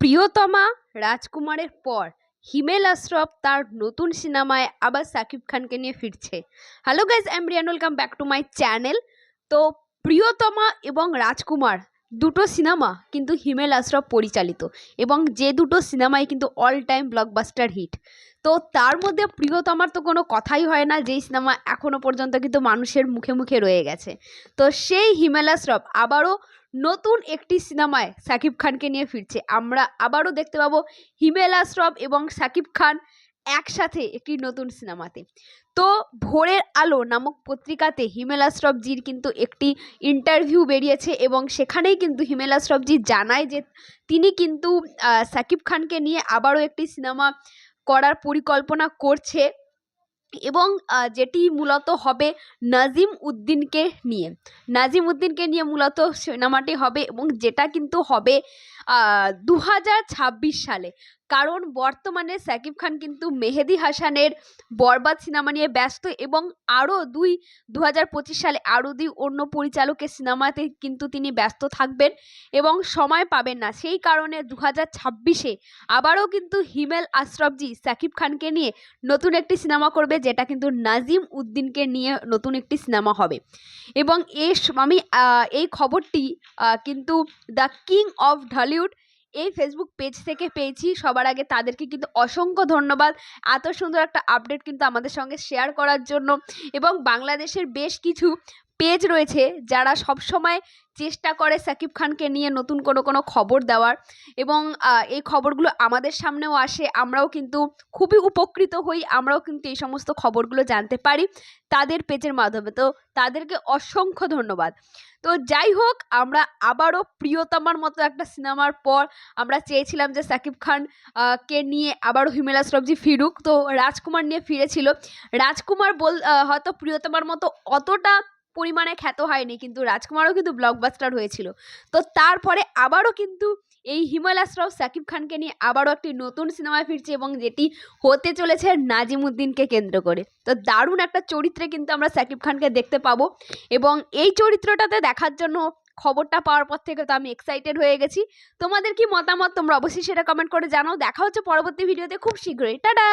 প্রিয়তমা রাজকুমারের পর হিমেল আশরফ তার নতুন সিনেমায় আবার সাকিব খানকে নিয়ে ফিরছে। Hello guys I'm Riyan welcome back to my channel তো প্রিয়তমা এবং রাজকুমার দুটো সিনেমা কিন্তু হিমেল আশরফ পরিচালিত এবং যে দুটো সিনেমাই কিন্তু অল টাইম ব্লকবাস্টার হিট তো তার মধ্যে প্রিয়তমার তো কোনো কথাই হয় না, যেই সিনেমা এখনও পর্যন্ত কিন্তু মানুষের মুখে মুখে রয়ে গেছে। তো সেই হিমেল আশরফ আবারও নতুন একটি সিনেমায় সাকিব খানকে নিয়ে ফিরছে। আমরা আবারও দেখতে পাবো হিমেল আশরফ এবং সাকিব খান একসাথে একটি নতুন সিনেমাতে। তো ভোরের আলো নামক পত্রিকাতে হিমেল আশরফজির কিন্তু একটি ইন্টারভিউ বেরিয়েছে এবং সেখানেই কিন্তু হিমেল আশরফজি জানায় যে তিনি কিন্তু সাকিব খানকে নিয়ে আবারও একটি সিনেমা করার পরিকল্পনা করছে। এবং যেটি মূলত হবে নাজিম উদ্দিনকে নিয়ে। নাজিম উদ্দিনকে নিয়ে মূলত সিনেমাটি হবে এবং যেটা কিন্তু হবে দু হাজার ছাব্বিশ সালে। কারণ বর্তমানে সাকিব খান কিন্তু মেহেদি হাসানের বরবাদ সিনেমা নিয়ে ব্যস্ত এবং আরও দুই দু সালে আরও দুই অন্য পরিচালকের সিনেমাতে কিন্তু তিনি ব্যস্ত থাকবেন এবং সময় পাবেন না। সেই কারণে দু হাজার ছাব্বিশে আবারও কিন্তু হিমেল আশরফজি সাকিব খানকে নিয়ে নতুন একটি সিনেমা করবে, যেটা কিন্তু নাজিম উদ্দিনকে নিয়ে নতুন একটি সিনেমা হবে। এবং স- আমি এই খবরটি কিন্তু দ্য কিং অফ ঢলিউড এই ফেসবুক পেজ থেকে পেয়েছি। সবার আগে তাদেরকে কিন্তু অসংখ্য ধন্যবাদ। এত সুন্দর একটা আপডেট কিন্তু আমাদের সঙ্গে শেয়ার করার জন্য। এবং বাংলাদেশের বেশ কিছু পেজ রয়েছে যারা সবসময় চেষ্টা করে সাকিব খানকে নিয়ে নতুন কোনো কোনো খবর দেওয়ার এবং এই খবরগুলো আমাদের সামনেও আসে, আমরাও কিন্তু খুবই উপকৃত হই, আমরাও কিন্তু এই সমস্ত খবরগুলো জানতে পারি তাদের পেজের মাধ্যমে। তো তাদেরকে অসংখ্য ধন্যবাদ। তো যাই হোক, আমরা আবারও প্রিয়তমার মতো একটা সিনেমার পর আমরা চেয়েছিলাম যে সাকিব খান কে নিয়ে আবারও হিমেলা আশরফজি ফিরুক। তো রাজকুমার নিয়ে ফিরেছিল। রাজকুমার বল হয়তো প্রিয়তমার মতো অতটা পরিমাণে খ্যাত হয়নি, কিন্তু রাজকুমারও কিন্তু ব্লকবাস্টার হয়েছিল। তো তারপরে আবারও কিন্তু এই হিমালাস রাও সাকিব খানকে নিয়ে আবারও একটি নতুন সিনেমায় ফিরছে এবং যেটি হতে চলেছে নাজিমুদ্দিনকে কেন্দ্র করে। তো দারুণ একটা চরিত্রে কিন্তু আমরা সাকিব খানকে দেখতে পাবো এবং এই চরিত্রটাতে দেখার জন্য খবরটা পাওয়ার পর থেকে তো আমি এক্সাইটেড হয়ে গেছি। তোমাদের কি মতামত? তোমরা অবশ্যই সেটা কমেন্ট করে জানাও। দেখা হচ্ছে পরবর্তী ভিডিওতে খুব শীঘ্রই। টাটা!